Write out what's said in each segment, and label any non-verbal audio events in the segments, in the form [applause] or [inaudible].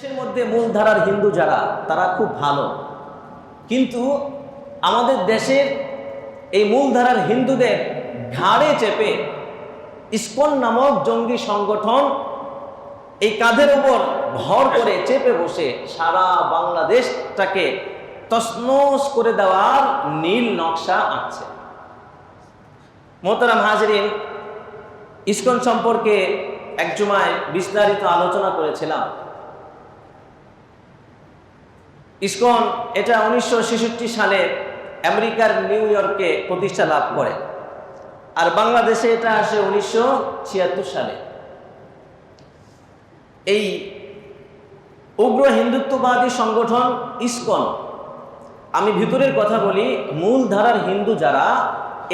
দেশের মধ্যে মূলধারার হিন্দু যারা, তারা খুব ভালো। কিন্তু আমাদের দেশের এই মূলধারার হিন্দুদের ঘাড়ে চেপে ইস্কন নামক জঙ্গি সংগঠন এই কাঁধের উপর ভর করে চেপে বসে সারা বাংলাদেশটাকে তসনস করে দেওয়ার নীল নকশা আঁকছে। মোহতারাম হাজরিন, ইস্কন সম্পর্কে এক জুমায় বিস্তারিত আলোচনা করেছিলাম। ইসকন, এটা উনিশশো ছেষট্টি সালে আমেরিকার নিউ ইয়র্কে প্রতিষ্ঠা লাভ করে। আর বাংলাদেশে এটা আসে উনিশশো ছিয়াত্তর সালে। এই উগ্র হিন্দুত্ববাদী সংগঠন ইসকন, আমি ভিতরের কথা বলি, মূল ধারার হিন্দু যারা,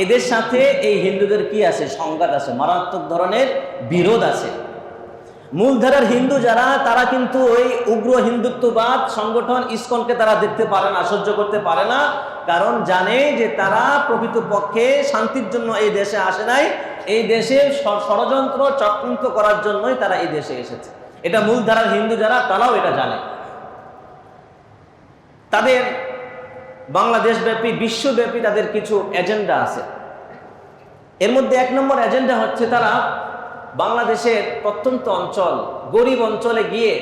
এদের সাথে এই হিন্দুদের কি আছে? সংঘাত আছে, মারাত্মক ধরনের বিরোধ আছে। মূলধারার হিন্দু যারা, তারা কিন্তু ওই উগ্র হিন্দুত্ববাদ সংগঠন ইসকনকে তারা দেখতে পারে না, সহ্য করতে পারে না, কারণ জানে যে তারা প্রকৃতপক্ষে শান্তির জন্য এই দেশে আসে নাই। এই দেশে ষড়যন্ত্র, চক্রান্ত করার জন্যই তারা এই দেশে এসেছে। এটা মূলধারার হিন্দু যারা, তারাও এটা জানে। তাদের বাংলাদেশব্যাপী, বিশ্বব্যাপী তাদের কিছু এজেন্ডা আছে। এর মধ্যে এক নম্বর এজেন্ডা হচ্ছে তারা বাংলাদেশের প্রত্যন্ত অঞ্চল, গরিব অঞ্চলে গিয়ে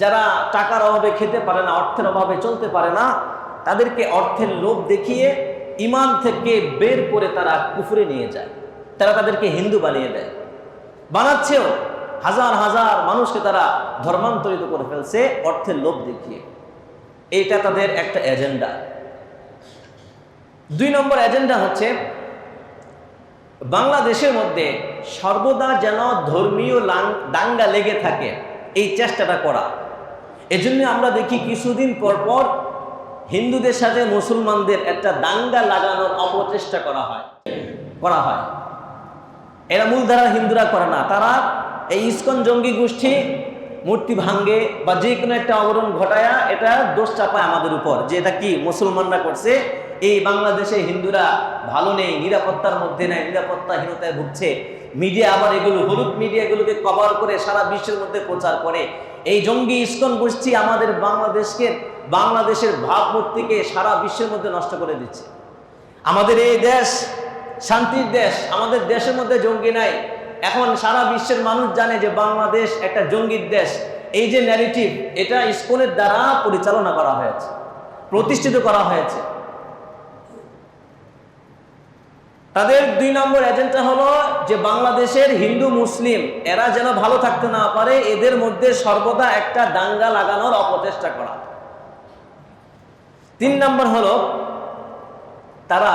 যারা টাকার অভাবে খেতে পারে না, অর্থের অভাবে চলতে পারে না, তাদেরকে অর্থের লোভ দেখিয়ে ইমান থেকে বের করে তারা কুফুরে নিয়ে যায়। তারা তাদেরকে হিন্দু বানিয়ে দেয়। বানাচ্ছেও হাজার হাজার মানুষকে তারা ধর্মান্তরিত করে ফেলছে অর্থের লোভ দেখিয়ে। এইটা তাদের একটা এজেন্ডা। দুই নম্বর এজেন্ডা হচ্ছে বাংলাদেশের মধ্যে সর্বদা যেন ধর্মীয় দাঙ্গা লেগে থাকে। এই চেষ্টাটা করা। এজন্য আমরা দেখি কিছুদিন পর পর হিন্দুদের সাথে মুসলমানদের একটা দাঙ্গা লাগানোর অপচেষ্টা করা হয়। করা হয়। এরা মূলধারার হিন্দুরা করে না। তারা এই ইস্কন জঙ্গি গোষ্ঠী মূর্তি ভাঙ্গে বা যে কোনো একটা অবরণ ঘটায়া এটা দোষ চাপায় আমাদের উপর। যে এটা কি মুসলমানরা করছে, এই বাংলাদেশে হিন্দুরা ভালো নেই, নিরাপত্তার মধ্যে নেই, নিরাপত্তাহীনতায় ভুগছে। মিডিয়া আবার এগুলো, হলুদ মিডিয়া এগুলোকে কভার করে সারা বিশ্বের মধ্যে প্রচার করে। এই জঙ্গি ইস্কন গোষ্ঠী আমাদের বাংলাদেশকে, বাংলাদেশের ভাবমূর্তিকে সারা বিশ্বের মধ্যে নষ্ট করে দিচ্ছে। আমাদের এই দেশ শান্তির দেশ, আমাদের দেশের মধ্যে জঙ্গি নাই। এখন সারা বিশ্বের মানুষ জানে যে বাংলাদেশ একটা জঙ্গির দেশ। এই যে ন্যারেটিভ এটা ইস্কনের দ্বারা পরিচালনা করা হয়েছে, প্রতিষ্ঠিত করা হয়েছে। তাদের দুই নম্বর এজেন্ডা হলো যে বাংলাদেশের হিন্দু মুসলিম, এরা যেন ভালো থাকতে না পারে, এদের মধ্যে সর্বদা একটা দাঙ্গা লাগানোর অপচেষ্টা করা। তিন নম্বর হলো, তারা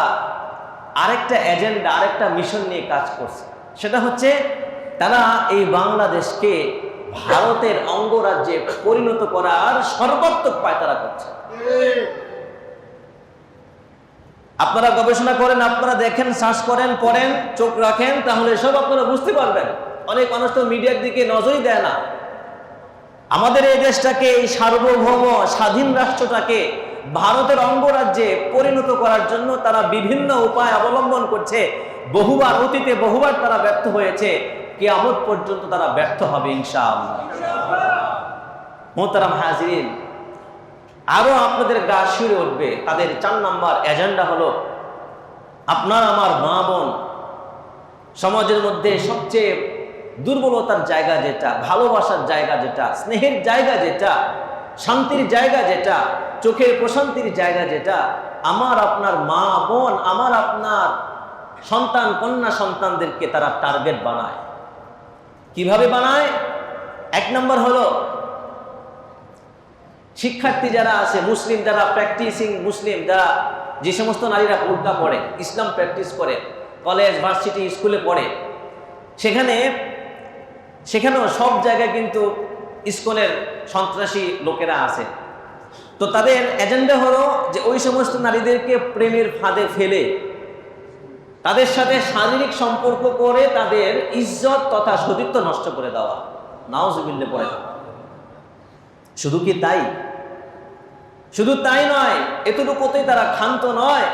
আরেকটা এজেন্ডা আরেকটা মিশন নিয়ে কাজ করছে। সেটা হচ্ছে, তারা এই বাংলাদেশকে ভারতের অঙ্গরাজ্যে পরিণত করার সর্বাত্মক পায় তারা করছে আপনারা গবেষণা করেন, আপনারা দেখেন শ্বাস করেন, পড়েন, চোখ রাখেন, তাহলে সব আপনারা বুঝতে পারবেন। অনেক মানুষ তো মিডিয়ার দিকে নজরই দেয় না। আমাদের এই দেশটাকে, এই সার্বভৌম স্বাধীন রাষ্ট্রটাকে ভারতের অঙ্গরাজ্যে পরিণত করার জন্য তারা বিভিন্ন উপায় অবলম্বন করছে। বহুবার অতীতে বহুবার তারা ব্যর্থ হয়েছে। কেয়ামত পর্যন্ত তারা ব্যর্থ হবে, ইনশাআল্লাহ। মোহতারাম হাজিরিন আরও আপনাদের গা শিউরে উঠবে। তাদের চার নম্বর এজেন্ডা হলো আপনার, আমার মা বোন। সমাজের মধ্যে সবচেয়ে দুর্বলতার জায়গা যেটা, ভালোবাসার জায়গা যেটা, স্নেহের জায়গা যেটা, শান্তির জায়গা যেটা, চোখের প্রশান্তির জায়গা যেটা, আমার আপনার মা বোন, আমার আপনার সন্তান, কন্যা সন্তানদেরকে তারা টার্গেট বানায়। কীভাবে বানায়? এক নম্বর হলো শিক্ষার্থী যারা আছে, মুসলিম যারা প্র্যাকটিসিং মুসলিম যারা, যে সমস্ত নারীরা বোরকা পড়ে, ইসলাম প্র্যাকটিস করে কলেজ ভার্সিটি স্কুলে পড়ে, সেখানে, সেখানেও সব জায়গায় কিন্তু ইস্কনের সন্ত্রাসী লোকেরা আছে। তো তাদের এজেন্ডা হলো যে ওই সমস্ত নারীদেরকে প্রেমের ফাঁদে ফেলে, তাদের সাথে শারীরিক সম্পর্ক করে তাদের ইজ্জত তথা সতীত্ব নষ্ট করে দেওয়া। নাওজবিল্লে পড়ে। শুধু কি তাই? শুধু তাই নয়, এতটুকুতেই তারা ক্ষান্ত নয়।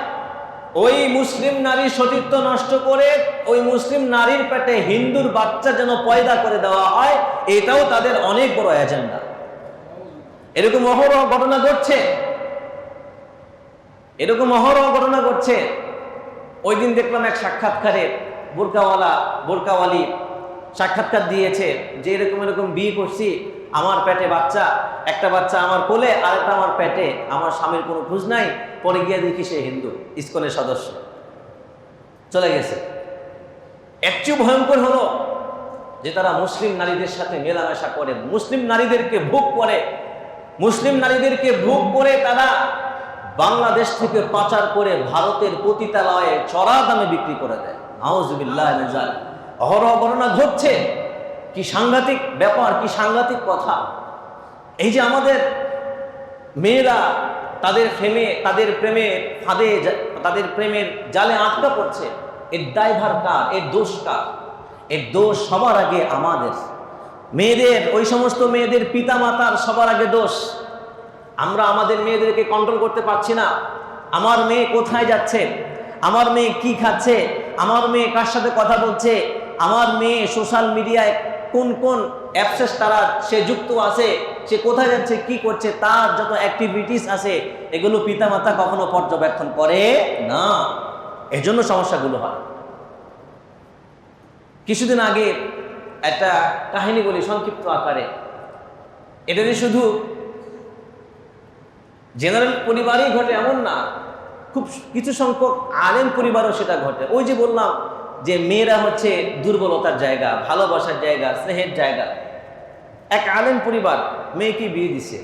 ওই মুসলিম নারীর সতীত্ব নষ্ট করে, ওই মুসলিম নারীর পেটে হিন্দুর বাচ্চা যেন পয়দা করে দেওয়া হয়, এটাও তাদের অনেক বড় এজেন্ডা। এরকম অহরহ ঘটনা ঘটছে। এরকম অহরহ ঘটনা ঘটছে। ওই দিন দেখলাম এক সাক্ষাৎকারে বোরকাওয়ালা, বোরকাওয়ালি সাক্ষাৎকার দিয়েছে যে এরকম এরকম বিয়ে করছি আমার পেটে বাচ্চা, একটা বাচ্চা আমার কোলে আর একটা আমার পেটে। আমার স্বামীর কোনো খোঁজ নাই, পরে গিয়ে দেখি সে হিন্দু, ইস্কনের সদস্য। চলে গেছে। চেয়েও ভয়ঙ্কর হলো যে তারা মুসলিম নারীদের সাথে মেলামেশা করে, মুসলিম নারীদেরকে ভোগ করে। মুসলিম নারীদেরকে ভোগ করে তারা বাংলাদেশ থেকে পাচার করে ভারতের পতিতালয়ে চড়া দামে বিক্রি করে দেয়। মিজাল অহরহ ঘটনা ঘটছে কি সাংঘাতিক ব্যাপার, কি সাংঘাতিক কথা। এই যে আমাদের মেয়েরা তাদের প্রেমে তাদের প্রেমে ফাঁদে তাদের প্রেমের জালে আটকা পড়ছে, এর ড্রাইভার কার, এর দোষ কার? এর দোষ সবার আগে আমাদের। মেয়েদের, ওই সমস্ত মেয়েদের পিতা মাতার সবার আগে দোষ। আমরা আমাদের মেয়েদেরকে কন্ট্রোল করতে পারছি না। আমার মেয়ে কোথায় যাচ্ছে? আমার মেয়ে কি খাচ্ছে? আমার মেয়ে কার সাথে কথা বলছে? আমার মেয়ে সোশ্যাল মিডিয়ায় কোন কোন অ্যাপসেস তারা সে যুক্ত আছে, সে কোথায় যাচ্ছে, কি করছে, তার যত অ্যাক্টিভিটিস আছে, এগুলো পিতামাতা কখনো পর্যবেক্ষণ করে না। এজন্য সমস্যাগুলো হয়। কিছুদিন আগে একটা কাহিনী বলি সংক্ষিপ্ত আকারে। এটা যে শুধু জেনারেল পরিবারেই ঘটে এমন না, খুব কিছু সংখ্যক আলেম পরিবারও সেটা ঘটে। ওই যে বললাম যে মেয়েরা হচ্ছে দুর্বলতার জায়গা, ভালোবাসার জায়গা, স্নেহের জায়গা। এক আলেম পরিবার মেয়েকে বিয়ে দিছে।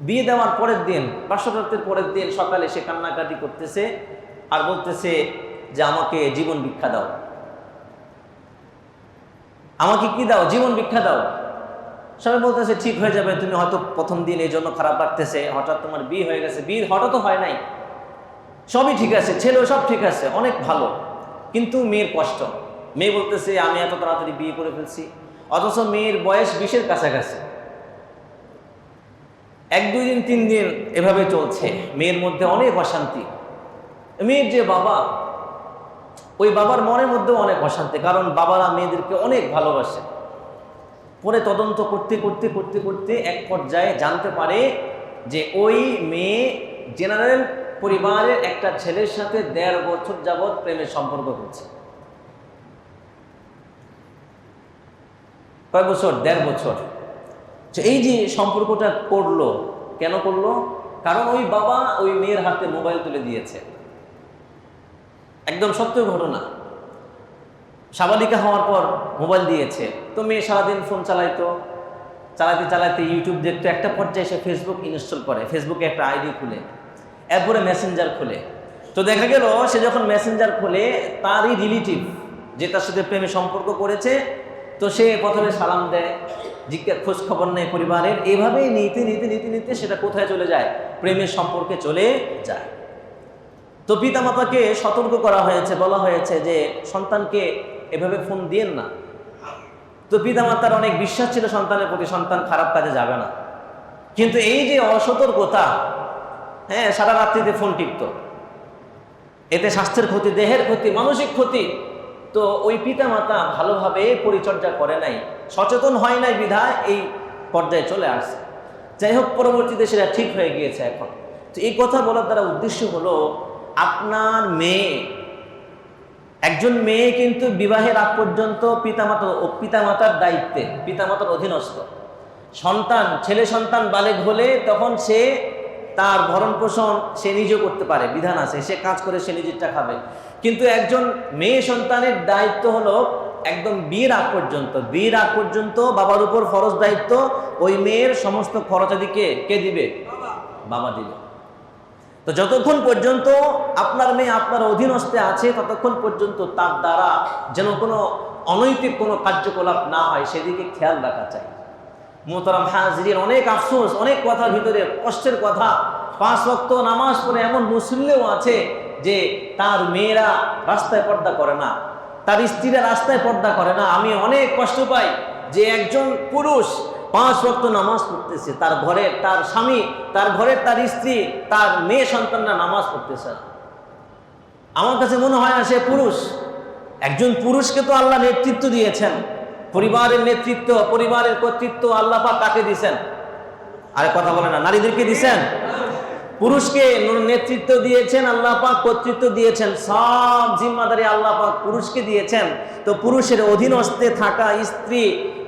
বিয়ে দেওয়ার পরের দিন বাসরাতের পরের দিন সকালে সে কান্নাকাটি করতেছে আর বলতেছে যে, আমাকে জীবন ভিক্ষা দাও। আমাকে কি দাও? জীবন ভিক্ষা দাও। সবাই বলতেছে, ঠিক হয়ে যাবে, তুমি হয়তো প্রথম দিন এই জন্য খারাপ লাগতেছে। হঠাৎ তোমার বিয়ে হয়ে গেছে। বিয়ে হঠাৎ হয় নাই। সবই ঠিক আছে, ছেলেও সব ঠিক আছে, অনেক ভালো। কিন্তু মেয়ের কষ্ট। মেয়ে বলতেছে, আমি এত তাড়াতাড়ি বিয়ে করে ফেলছি। অথচ মেয়ের বয়স বিশের কাছাকাছি। এক, দুই দিন, তিন দিন এভাবে চলছে। মেয়ের মধ্যে অনেক অশান্তি। মেয়ের যে বাবা, ওই বাবার মনের মধ্যেও অনেক অশান্তি, কারণ বাবারা মেয়েদেরকে অনেক ভালোবাসে। পরে তদন্ত করতে করতে করতে করতে এক পর্যায়ে জানতে পারে যে ওই মেয়ে জেনারেল পরিবারের একটা ছেলের সাথে দেড় বছর যাবৎ প্রেমের সম্পর্ক করছে কয় বছর? দেড় বছর। এই যে সম্পর্কটা করল, কেন করল? কারণ ওই বাবা ওই মেয়ের হাতে মোবাইল তুলে দিয়েছে। একদম সত্য ঘটনা। সাবালিকা হওয়ার পর মোবাইল দিয়েছে। তো মেয়ে সারাদিন ফোন চালাইতো। চালাতে চালাতে ইউটিউব দেখতো। একটা পর্যায়ে সে ফেসবুক ইনস্টল করে। ফেসবুকে একটা আইডি খুলে। এরপরে মেসেঞ্জার খুলে। তো দেখা গেল, সে যখন মেসেঞ্জার খুলে, তারই রিলেটিভ যে তার সাথে প্রেমে সম্পর্ক করেছে, তো সে প্রথমে সালাম দেয় জিজ্ঞাসা খোঁজ খবর নেয় পরিবারের। এভাবেই নিতে নিতে নিতে নিতে সেটা কোথায় চলে যায়? প্রেমের সম্পর্কে চলে যায়। তো পিতামাতাকে সতর্ক করা হয়েছে, বলা হয়েছে যে, সন্তানকে এভাবে ফোন দিয়েন না। তো পিতামাতার অনেক বিশ্বাস ছিল সন্তানের প্রতি, সন্তান খারাপ কাজে যাবে না। কিন্তু এই যে অসতর্কতা হ্যাঁ সারা রাত্রিতে ফোন টিপত। এতে স্বাস্থ্যের ক্ষতি, দেহের ক্ষতি, মানসিক ক্ষতি। তো ওই পিতামাতা ভালোভাবে পরিচর্যা করে নাই। সচেতন হয় নাই বিধায় এই পর্যায়ে চলে আসছে। যাই হোক, পরবর্তীতে সেটা ঠিক হয়ে গিয়েছে এখন। তো এই কথা বলার দ্বারা উদ্দেশ্য হলো, আপনার মেয়ে, একজন মেয়ে কিন্তু বিবাহের আগ পর্যন্ত পিতামাতা ও পিতামাতার দায়িত্বে, পিতামাতার অধীনস্থ। সন্তান, ছেলে সন্তান বালেক হলে তখন সে তার ভরণ পোষণ সে নিজে করতে পারে, বিধান আছে, সে কাজ করে সে নিজেরটা খাবে। কিন্তু একজন মেয়ে সন্তানের দায়িত্ব হলো একদম বিয়ের আগ পর্যন্ত, বিয়ের আগ পর্যন্ত বাবার উপর ফরজ দায়িত্ব, ওই মেয়ের সমস্ত খরচাদিকে কে দিবে? বাবা দিবে। তো যতক্ষণ পর্যন্ত আপনার মেয়ে আপনার অধীনস্থে আছে, ততক্ষণ পর্যন্ত তার দ্বারা যেন কোনো অনৈতিক কোনো কার্যকলাপ না হয়, সেদিকে খেয়াল রাখা চাই। মোহতারাম হাজরিন, অনেক আফসোস, অনেক কথার ভিতরে কষ্টের কথা। পাঁচ রক্ত নামাজ পড়ে এমন মুসলিমও আছে যে তার মেয়েরা রাস্তায় পর্দা করে না, তার স্ত্রীরা রাস্তায় পর্দা করে না। আমি অনেক কষ্ট পাই যে একজন পুরুষ পাঁচ রক্ত নামাজ পড়তেছে, তার ঘরে তার স্বামী, তার ঘরের তার স্ত্রী, তার মেয়ে সন্তানরা নামাজ পড়তেছে আমার কাছে মনে হয় না সে পুরুষ। একজন পুরুষকে তো আল্লাহ নেতৃত্ব দিয়েছেন। পরিবারের নেতৃত্ব, পরিবারের কর্তৃত্ব আল্লাহ পাক তাকে দিয়েছেন আরে কথা বলে না, নারীদেরকে দিছেন? পুরুষকে নেতৃত্ব দিয়েছেন, আল্লাহ পাক কর্তৃত্ব দিয়েছেন, সব জিম্মাদারি আল্লাহ পাক পুরুষকে দিয়েছেন। তো পুরুষের অধীনস্থে থাকা স্ত্রী,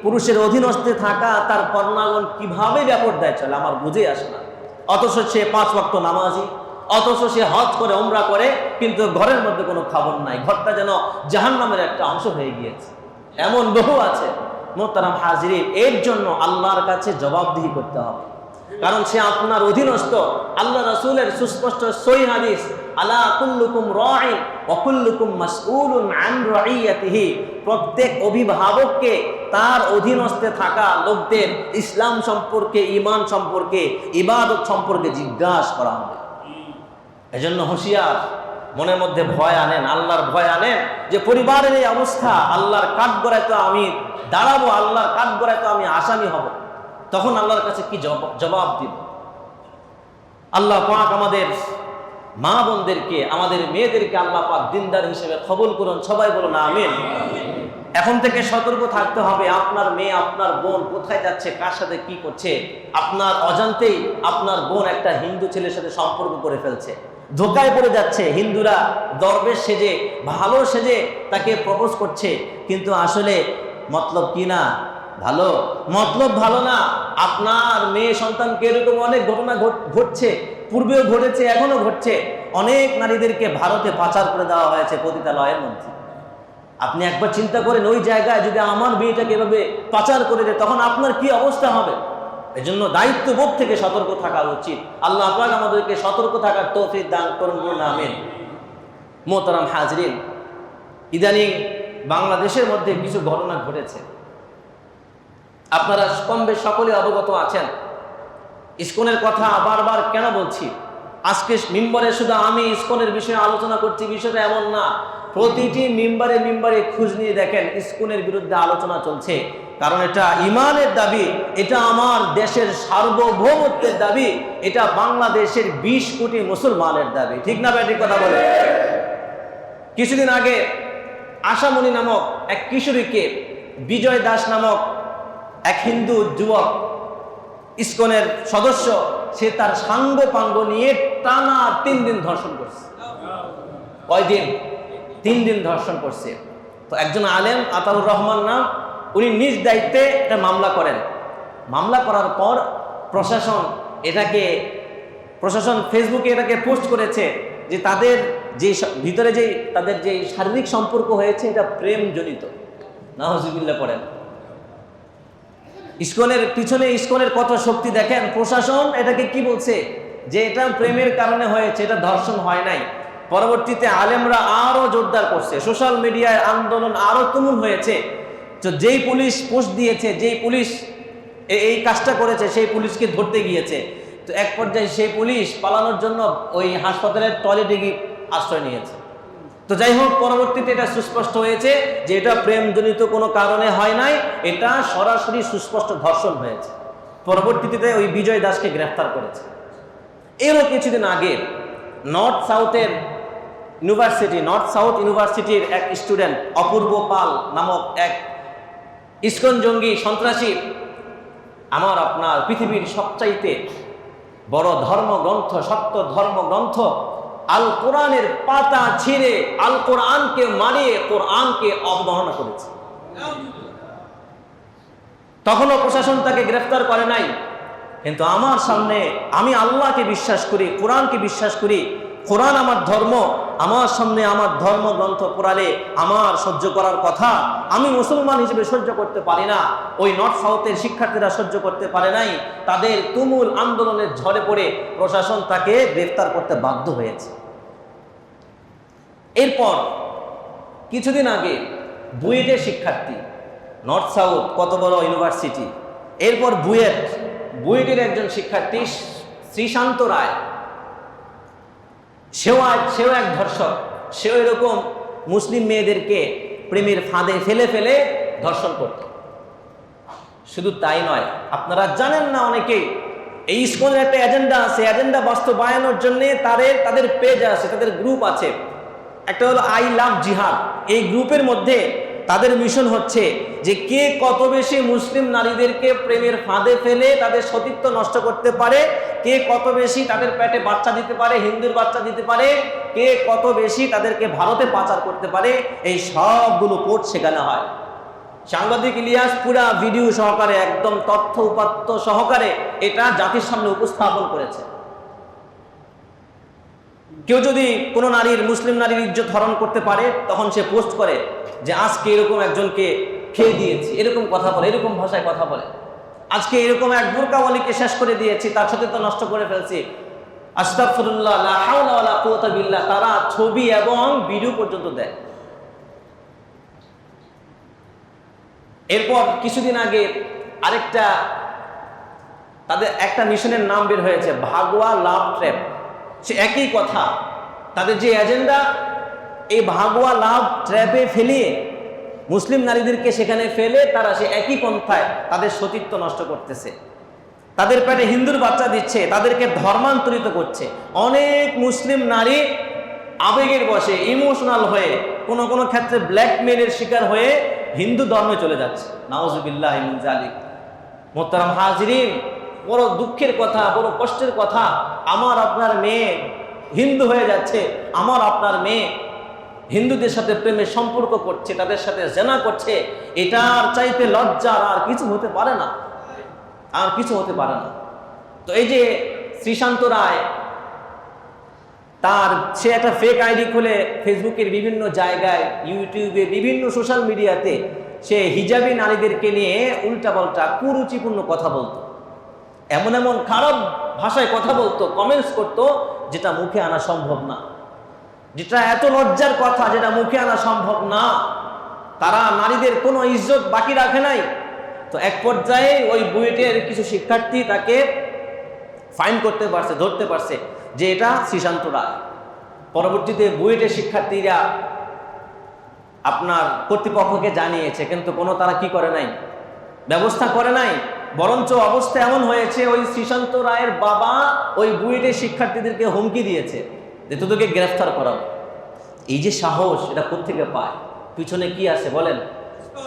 পুরুষের অধীনস্থে থাকা, তার কর্ণাগণ কীভাবে ব্যাপার দেয় চলে, আমার বুঝে আসে না। অথচ সে পাঁচ ওয়াক্ত নামাজি, অথচ সে হজ করে ওমরা করে, কিন্তু ঘরের মধ্যে কোনো খবর নাই। ঘরটা যেন জাহান্নামের একটা অংশ হয়ে গিয়েছে। এমন বহু আছে, মোহতারাম হাজির এর জন্য আল্লাহর কাছে জবাবদিহি করতে হবে। কারণ সে আপনার অধীনস্থ, আল্লাহ রসুলের সুস্পষ্ট সই হাদিস, আলা কুল্লুকুম রাইন ওয়া কুল্লুকুম মাসউলুন আন রাইয়াতিহি প্রত্যেক অভিভাবককে তার অধীনস্থে থাকা লোকদের ইসলাম সম্পর্কে, ঈমান সম্পর্কে, ইবাদত সম্পর্কে জিজ্ঞাসা করা হবে। এজন্য হুঁশিয়ার মনের মধ্যে ভয় আনেন, আল্লাহর ভয় আনেন যে পরিবারের এই অবস্থা, আল্লাহর কাঠ গড়ায় তো আমি দাঁড়াবো, আল্লাহর কাঠ গড়ায় তো আমি আসামি হব। তখন আল্লাহর কাছে কি জবাব দিব? আল্লাহ পাক আমাদের মা বোনদেরকে, আমাদের মেয়েদেরকে আল্লাহ পাক দিনদার হিসেবে কবুল করুন, সবাই বলুন আমিন। এখন থেকে সতর্ক থাকতে হবে, আপনার মেয়ে, আপনার বোন কোথায় যাচ্ছে, কার সাথে কি করছে, আপনার অজান্তেই আপনার বোন একটা হিন্দু ছেলের সাথে সম্পর্ক করে ফেলছে। ধোকায় পড়ে যাচ্ছে। হিন্দুরা দরবেশ সেজে, ভালো সেজে তাকে প্রপোজ করছে। কিন্তু আসলে মতলব কি না? ভালো? মতলব ভালো না। আপনার মেয়ে সন্তানকে এরকম অনেক ঘটনা ঘট- ঘটছে। পূর্বেও ঘটেছে এখনও ঘটছে। অনেক নারীদেরকে ভারতে পাচার করে দেওয়া হয়েছে পতিতালয়ের মধ্যে। আপনি একবার চিন্তা করেন, ওই জায়গায় যদি আমার মেয়েটাকে এভাবে পাচার করে দেয়, তখন আপনার কি অবস্থা হবে? এজন্য দায়িত্ববোধ থেকে সতর্ক থাকা উচিত। আল্লাহ আপনার আমাদেরকে সতর্ক থাকার তৌফিক দান করুন আমিন। মোহতারাম হাজরিন, ইদানিং বাংলাদেশের মধ্যে কিছু ঘটনা ঘটেছে। আপনারা কম বেশ সকলে অবগত আছেন। ইস্কনের কথা বারবার কেন বলছি? আজকে মিম্বরে শুধু আমি ইস্কনের বিষয়ে আলোচনা করছি, বিষয়টা এমন না। প্রতিটি মিম্বারে মিম্বারে খোঁজ নিয়ে দেখেন, ইস্কনের বিরুদ্ধে আলোচনা চলছে। কারণ এটা ইমানের দাবি, এটা আমার দেশের সার্বভৌমত্বের দাবি, এটা বাংলাদেশের বিশ কোটি মুসলমানের দাবি। ঠিক না ব্যাটিক কথা বলে কিছুদিন আগে আশামণি নামক এক কিশোরীকে বিজয় দাস নামক এক হিন্দু যুবক, ইস্কনের সদস্য, সে তার সাঙ্গ পাঙ্গ নিয়ে টানা তিন দিন ধর্ষণ করছে। কয়দিন? তিন দিন ধর্ষণ করছে। তো একজন আলেম, আতাউর রহমান নাম উনি নিজ দায়িত্বে একটা মামলা করেন। মামলা করার পর প্রশাসন এটাকে, প্রশাসন ফেসবুকে এটাকে পোস্ট করেছে যে তাদের যে ভিতরে যে তাদের যে শারীরিক সম্পর্ক হয়েছে এটা প্রেমজনিত। নাহজিবিল্লা পড়েন। ইস্কনের পিছনে ইস্কনের কত শক্তি দেখেন, প্রশাসন এটাকে কি বলছে? যে এটা প্রেমের কারণে হয়েছে, এটা ধর্ষণ হয় নাই। পরবর্তীতে আলেমরা আরও জোরদার করছে। সোশ্যাল মিডিয়ায় আন্দোলন আরও তুমুল হয়েছে। তো যেই পুলিশ পোস্ট দিয়েছে, যেই পুলিশ এই কাজটা করেছে, সেই পুলিশকে ধরতে গিয়েছে। তো এক পর্যায়ে সেই পুলিশ পালানোর জন্য ওই হাসপাতালের টয়লেটে গিয়ে আশ্রয় নিয়েছে। তো যাই হোক, পরবর্তীতে এটা সুস্পষ্ট হয়েছে যে এটা প্রেমজনিত কোনো কারণে হয় নাই, এটা সরাসরি সুস্পষ্ট ধর্ষণ হয়েছে। পরবর্তীতে ওই বিজয় দাসকে গ্রেফতার করেছে। এরও কিছুদিন আগে নর্থ সাউথের ইউনিভার্সিটি, নর্থ সাউথ ইউনিভার্সিটির এক স্টুডেন্ট, অপূর্ব পাল নামক এক ইস্কন জঙ্গি, সন্ত্রাসী, আমার আপনার পৃথিবীর সবচাইতে বড় ধর্মগ্রন্থ, সত্য ধর্মগ্রন্থ আল কোরআনের পাতা ছিঁড়ে আল কোরআনকে মারিয়ে কোরআনকে অবমাননা করেছে। তখনও প্রশাসন তাকে গ্রেফতার করে নাই। কিন্তু আমার সামনে আমি আল্লাহকে বিশ্বাস করি, কোরআনকে বিশ্বাস করি, কোরআন আমার ধর্ম আমার সামনে আমার ধর্মগ্রন্থ পড়ালে আমার সহ্য করার কথা আমি মুসলমান হিসেবে সহ্য করতে পারি না। ওই নর্থ সাউথের শিক্ষার্থীরা সহ্য করতে পারে নাই। তাদের তুমুল আন্দোলনের ঝড়ে পড়ে প্রশাসন তাকে গ্রেফতার করতে বাধ্য হয়েছে। এরপর কিছুদিন আগে বুয়েটের শিক্ষার্থী, নর্থ সাউথ কত বড় ইউনিভার্সিটি? এরপর বুয়েট, বুয়েটের একজন শিক্ষার্থী শ্রীশান্ত রায় সেও সেও এক ধর্ষক। সেও এরকম মুসলিম মেয়েদেরকে প্রেমের ফাঁদে ফেলে ফেলে ধর্ষণ করত। শুধু তাই নয়, আপনারা জানেন না অনেকেই এই ইস্কনের একটা এজেন্ডা আছে এজেন্ডা বাস্তবায়নের জন্য তাদের তাদের পেজ আছে, তাদের গ্রুপ আছে। একটা হলো আই লাভ জিহাদ এই গ্রুপের মধ্যে তাদের মিশন হচ্ছে যে কে কত বেশি মুসলিম নারীদেরকে প্রেমের ফাঁদে ফেলে তাদের সতীত্ব নষ্ট করতে পারে কে কত বেশি তাদের পেটে বাচ্চা দিতে পারে, হিন্দুর বাচ্চা দিতে পারে, কে কত বেশি তাদেরকে ভারতে পাচার করতে পারে, এই সবগুলো কোর্ট শেখানো হয়। সাংবাদিক ইলিয়াস পুরা ভিডিও সহকারে, একদম তথ্য উপাত্ত সহকারে এটা জাতির সামনে উপস্থাপন করেছে। কেউ যদি কোনো নারীর, মুসলিম নারীর ইজ্জত হরণ করতে পারে, তখন সে পোস্ট করে যে, আজকে এরকম একজনকে খেয়ে দিয়েছি, এরকম কথা বলে, এরকম ভাষায় কথা বলে। আজকে এরকম এক বুরকাওয়ালিকে শেষ করে দিয়েছি, তার সাথে তো নষ্ট করে ফেলছি। আস্তাফরুল্লাহ তারা ছবি এবং ভিডিও পর্যন্ত দেয়। এরপর কিছুদিন আগে আরেকটা, তাদের একটা মিশনের নাম বের হয়েছে ভাগোয়া লাভ ট্র্যাপ। সে একই কথা, তাদের যে এজেন্ডা, এই ভাগোয়া লাভ ট্র্যাপে ফেলিয়ে মুসলিম নারীদেরকে সেখানে ফেলে তারা সে একই পন্থায় তাদের সতীত্ব নষ্ট করতেছে। তাদের পেটে হিন্দুর বাচ্চা দিচ্ছে, তাদেরকে ধর্মান্তরিত করছে। অনেক মুসলিম নারী আবেগের বসে ইমোশনাল হয়ে, কোনো কোনো ক্ষেত্রে ব্ল্যাকমেলের শিকার হয়ে হিন্দু ধর্মে চলে যাচ্ছে। নাওজুবিল্লাহ জালিক মোহতারাম হাজরিন, বড় দুঃখের কথা, বড় কষ্টের কথা, আমার আপনার মেয়ে হিন্দু হয়ে যাচ্ছে, আমার আপনার মেয়ে হিন্দুদের সাথে প্রেমের সম্পর্ক করছে, তাদের সাথে জেনা করছে, এটার চাইতে লজ্জার আর কিছু হতে পারে না। আর কিছু হতে পারে না। তো এই যে শ্রীশান্ত রায়, তার সে একটা ফেক আইডি খুলে ফেসবুকের বিভিন্ন জায়গায়, ইউটিউবে, বিভিন্ন সোশ্যাল মিডিয়াতে সে হিজাবি নারীদেরকে নিয়ে উল্টাপাল্টা কুরুচিপূর্ণ কথা বলতো। এমন এমন খারাপ ভাষায় কথা বলতো কমেন্টস করতো, যেটা মুখে আনা সম্ভব না। যেটা এত লজ্জার কথা যেটা মুখে আনা সম্ভব না। তারা নারীদের কোনো ইজ্জত বাকি রাখে নাই। তো এক পর্যায়ে ওই বুয়েটের কিছু শিক্ষার্থী তাকে ফাইন করতে পারছে, ধরতে পারছে যে এটা শ্রীশান্ত রায়। পরবর্তীতে বুয়েটের শিক্ষার্থীরা আপনার কর্তৃপক্ষকে জানিয়েছে, কিন্তু কোনো তারা কি করে নাই? ব্যবস্থা করে নাই, বরঞ্চ অবস্থা এমন হয়েছে, ওই শ্রীশান্ত রায়ের বাবা ওই বুয়েটের শিক্ষার্থীদেরকে হুমকি দিয়েছে। যে তোদেরকে গ্রেফতার করাবো এই যে সাহস, এটা কোথেকে পায়? পিছনে কি আছে বলেন?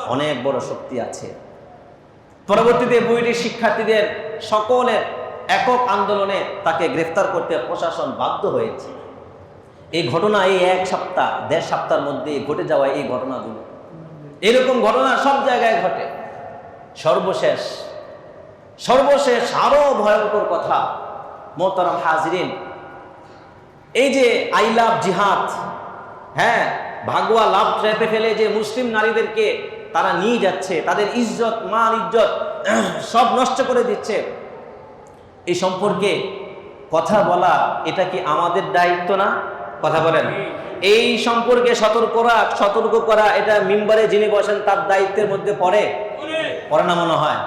অনেক বড় শক্তি আছে। পরবর্তীতে বুয়েটের শিক্ষার্থীদের সকলের একক আন্দোলনে তাকে গ্রেফতার করতে প্রশাসন বাধ্য হয়েছে। এই ঘটনা এই এক সপ্তাহ, দেড় সপ্তাহের মধ্যে ঘটে যাওয়া এই ঘটনাগুলো। এরকম ঘটনা সব জায়গায় ঘটে। সর্বশেষ সর্বশেষ আরও ভয়ঙ্কর কথা, মোহতারাম হাজরিন এই যে আই লাভ জিহাদ হ্যাঁ ভাগোয়া লাভ ট্র্যাপে ফেলে যে মুসলিম নারীদেরকে তারা নিয়ে যাচ্ছে, তাদের ইজ্জত মান ইজ্জত, [clears throat] সব নষ্ট করে দিচ্ছে। এই সম্পর্কে কথা বলা, এটা কি আমাদের দায়িত্ব না? কথা বলেন। এই সম্পর্কে সতর্ক করা সতর্ক করা, এটা মিম্বারে যিনি বসেন, তার দায়িত্বের মধ্যে পড়ে। পড়ে না মনে হয়?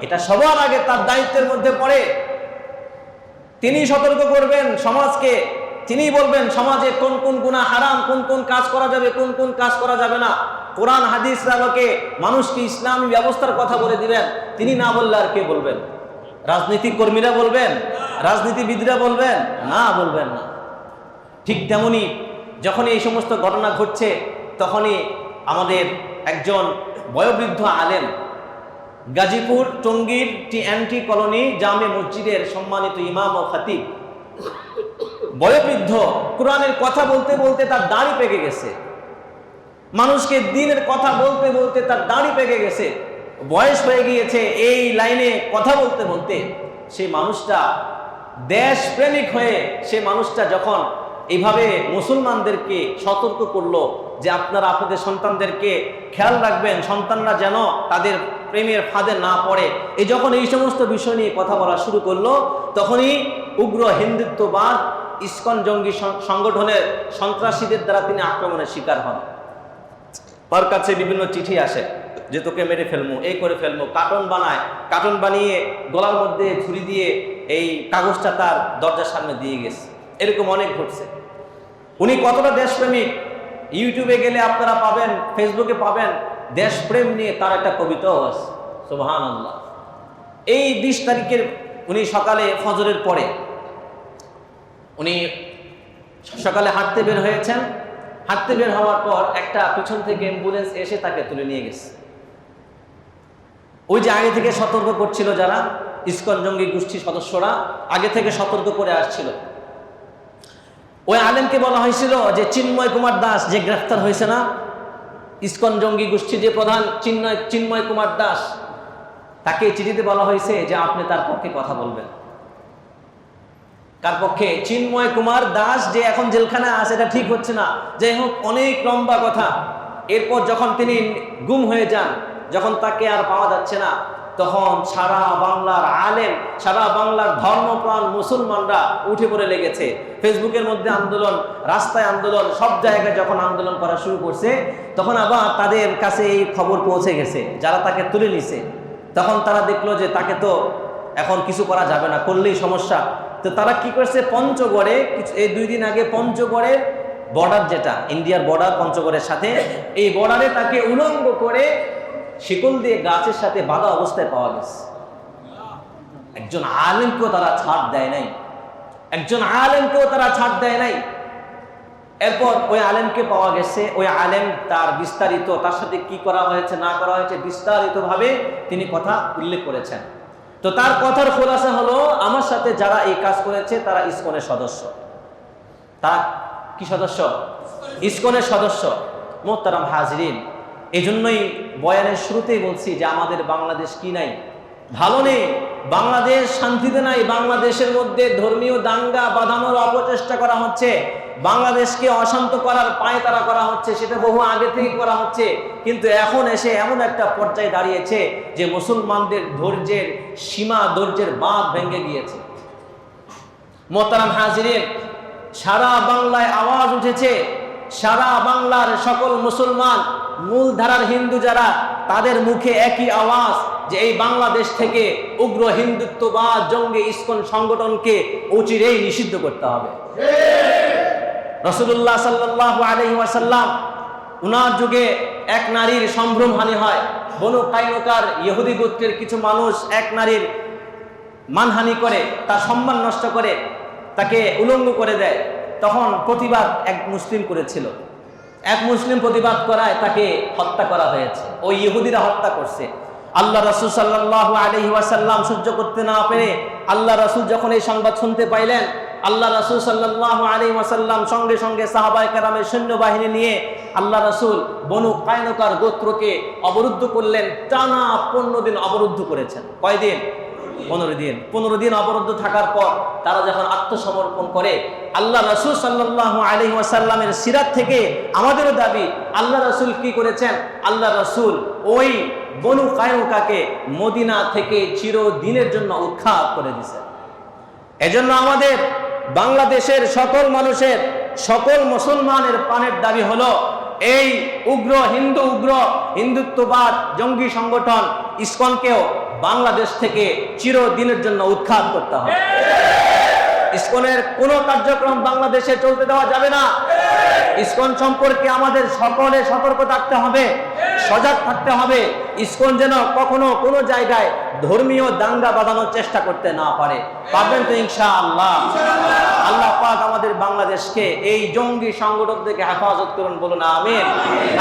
এটা সবার আগে তার দায়িত্বের মধ্যে পড়ে। তিনি সতর্ক করবেন সমাজকে। তিনি বলবেন, সমাজে কোন কোন গুণা হারাম, কোন কোন কাজ করা যাবে, কোন কোন কাজ করা যাবে না। কোরআন, হাদিস আলোকে মানুষকে ইসলামী ব্যবস্থার কথা বলে দিবেন। তিনি না বললে আর কে বলবেন? রাজনীতিক কর্মীরা বলবেন? রাজনীতিবিদরা বলবেন? না বলবেন না। ঠিক তেমনি যখন এই সমস্ত ঘটনা ঘটছে, তখনই আমাদের একজন বয়োবৃদ্ধ আলেম, গাজীপুর টঙ্গীর টি অ্যান্টি কলোনি জামে মসজিদের সম্মানিত ইমাম ও খাতিব বয়োবৃদ্ধ, কোরআনের কথা বলতে বলতে তার দাড়ি পেকে গেছে। মানুষকে দিনের কথা বলতে বলতে তার দাড়ি পেকে গেছে। বয়স হয়ে গিয়েছে, এই লাইনে কথা বলতে বলতে সেই মানুষটা দেশ প্রেমিক হয়ে সে মানুষটা যখন এইভাবে মুসলমানদেরকে সতর্ক করল যে আপনারা আপনাদের সন্তানদেরকে খেয়াল রাখবেন, সন্তানরা যেন তাদের প্রেমের ফাঁদে না পড়ে। এই যখন এই সমস্ত বিষয় নিয়ে কথা বলা শুরু করল, তখনই উগ্র হিন্দুত্ববাদ ইস্কন জঙ্গি সংগঠনের সন্ত্রাসীদের দ্বারা তিনি আক্রমণের শিকার হন। তার কাছে বিভিন্ন চিঠি আসে যে তোকে মেরে ফেলব এই করে ফেলব কার্টন বানায়, কার্টন বানিয়ে গলার মধ্যে ছুরি দিয়ে এই কাগজটা তার দরজার সামনে দিয়ে গেছে। এরকম অনেক ঘটছে। উনি কতটা দেশপ্রেমিক? ইউটিউবে গেলে আপনারা পাবেন, ফেসবুকে পাবেন, দেশপ্রেম নিয়ে তার একটা কবিতাও আছে। সুবহান আল্লাহ এই বিশ তারিখের উনি সকালে ফজরের পরে উনি সকালে হাঁটতে বের হয়েছেন। হাঁটতে বের হওয়ার পর একটা পিছন থেকে অ্যাম্বুলেন্স এসে তাকে তুলে নিয়ে গেছে। ওই যে আগে থেকে সতর্ক করছিল যারা, ইস্কন জঙ্গি গোষ্ঠীর সদস্যরা, আগে থেকে সতর্ক করে আসছিল। ওই আলেমকে বলা হয়েছিল যে চিন্ময় কুমার দাস যে গ্রেফতার হয়েছে না, ইস্কন জঙ্গি গোষ্ঠীর যে প্রধান চিন্ময় চিন্ময় কুমার দাস, তাকে চিঠিতে বলা হয়েছে যে আপনি তার পক্ষে কথা বলবেন। কার পক্ষে? চিন্ময় কুমার দাস যে এখন জেলখানা আছে, এটা ঠিক হচ্ছে না। যাই হোক অনেক লম্বা কথা। এরপর যখন তিনি গুম হয়ে যান, যখন তাকে আর পাওয়া যাচ্ছে না, তখন সারা বাংলার আলেম, সারা বাংলার ধর্মপ্রাণ মুসলমানরা উঠে পড়ে লেগেছে। ফেসবুকের মধ্যে আন্দোলন, রাস্তায় আন্দোলন, সব জায়গায় যখন আন্দোলন করা শুরু করছে, তখন আবার তাদের কাছে এই খবর পৌঁছে গেছে, যারা তাকে তুলে নিছে। তখন তারা দেখল যে তাকে তো এখন কিছু করা যাবে না, করলেই সমস্যা। তো তারা কি করছে? পঞ্চগড়ে কিছু, এই দুই দিন আগে পঞ্চগড়ের বর্ডার যেটা ইন্ডিয়ার বর্ডার পঞ্চগড়ের সাথে, এই বর্ডারে তাকে উলঙ্গ করে শিকল দিয়ে গাছের সাথে বাঁধা অবস্থায় পাওয়া গেছে। একজন আলেমকেও তারা ছাড় দেয় নাই। একজন আলেমকেও তারা ছাড় দেয় নাই। এরপর ওই আলেমকে পাওয়া গেছে, ওই আলেম তার বিস্তারিত, তার সাথে কি করা হয়েছে, না করা হয়েছে, বিস্তারিতভাবে তিনি কথা উল্লেখ করেছেন। তো তার কথার খোলাসা হলো, আমার সাথে যারা এই কাজ করেছে, তারা ইসকনের সদস্য। তার কি সদস্য? ইসকনের সদস্য, মোহতারাম হাজরিন। এই জন্যই বয়ানের শুরুতেই বলছি যে, আমাদের বাংলাদেশ কি নাই? ভালো নেই। বাংলাদেশ শান্তিতে নাই। বাংলাদেশের মধ্যে ধর্মীয় দাঙ্গা, বাঁধানোর অপচেষ্টা করা হচ্ছে। বাংলাদেশকে অশান্ত করার পায়ে তারা করা হচ্ছে, সেটা বহু আগে থেকে করা হচ্ছে। কিন্তু এখন এসে এমন একটা পর্যায়ে দাঁড়িয়েছে যে মুসলমানদের ধৈর্যের সীমা, ধৈর্যের বাঁধ ভেঙে গিয়েছে। মোহতারাম হাজিরের সারা বাংলায় আওয়াজ উঠেছে, সারা বাংলার সকল মুসলমান মূলধারার হিন্দু যারা, তাদের মুখে একই আওয়াজ যে এই বাংলাদেশ থেকে উগ্র হিন্দুত্ব বা জঙ্গি ইস্কন সংগঠনকে অচিরেই নিষিদ্ধ করতে হবে। রসুল্লাহ সাল্লাহ আলহি ওয়াসাল্লাম, উনার যুগে এক নারীর সম্ভ্রম হানি হয়। বনু কাইনকার ইহুদি গোত্রের কিছু মানুষ এক নারীর মানহানি করে, তার সম্মান নষ্ট করে, তাকে উলঙ্গ করে দেয়। তখন প্রতিবাদ এক মুসলিম করেছিল। এক মুসলিম প্রতিবাদ করায় তাকে হত্যা করা হয়েছে। ওই ইহুদিরা হত্যা করছে। আল্লাহ রাসুল সাল্লাহ আলহি ওয়াসাল্লাম সহ্য করতে না পেরে আল্লাহ রাসুল যখন এই সংবাদ শুনতে পাইলেন আল্লাহ রাসুল সাল্লাহ আলী ওয়াসাল্লাম সঙ্গে সঙ্গে সাহাবাই কারামের সৈন্যবাহিনী নিয়ে আল্লাহ রাসুল বনু কায়নকার গোত্রকে অবরুদ্ধ করলেন, টানা পনেরো দিন অবরুদ্ধ করেছেন। কয়দিন পনেরো দিন। পনেরো দিন অবরুদ্ধ থাকার পর তারা যখন আত্মসমর্পণ করে, আল্লাহ রসুল সাল্লাহ আলী ওয়াসাল্লামের সিরাত থেকে আমাদেরও দাবি, আল্লাহ রসুল কি করেছেন? আল্লাহ রসুল ওই বনু কায়নকাকে মদিনা থেকে চিরদিনের জন্য উৎখাত করে দিয়েছেন। এজন্য আমাদের বাংলাদেশের সকল মানুষের, সকল মুসলমানের প্রাণের দাবি হলো এই উগ্র হিন্দু উগ্র হিন্দুত্ববাদ জঙ্গি সংগঠন ইসকনকেও বাংলাদেশ থেকে চিরদিনের জন্য উৎখাত করতে হবে। ইসকনের কোনো কার্যক্রম বাংলাদেশে চলতে দেওয়া যাবে না। ইসকন সম্পর্কে আমাদের সকলে সতর্ক থাকতে হবে, সজাগ থাকতে হবে। ইসকন যেন কখনো কোনো জায়গায় ধর্মীয় দাঙ্গা বাঁধানোর চেষ্টা করতে না পারে। পারবেন তো ইনশা আল্লাহ আল্লাহ পাক আমাদের বাংলাদেশকে এই জঙ্গি সংগঠন থেকে হেফাজত করুন, বলুন আমিন।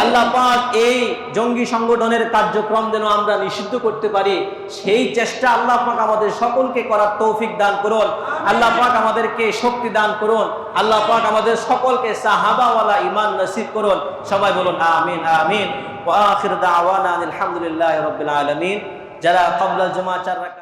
আল্লাহ পাক এই জঙ্গি সংগঠনের কার্যক্রম যেন আমরা নিষিদ্ধ করতে পারি, সেই চেষ্টা আল্লাহ পাক আমাদের সকলকে করার তৌফিক দান করুন। আল্লাহ পাক আমাদেরকে শক্তি দান করুন। আল্লাহ পাক আমাদের সকলকে সাহাবাওয়ালা ইমান নসিব করুন। সবাই বলুন আমিন আমিন। ওয়া আখির দাওয়ানা আলহামদুলিল্লাহি রাব্বিল আলামিন। যারা কবলা জমা চার রাকাত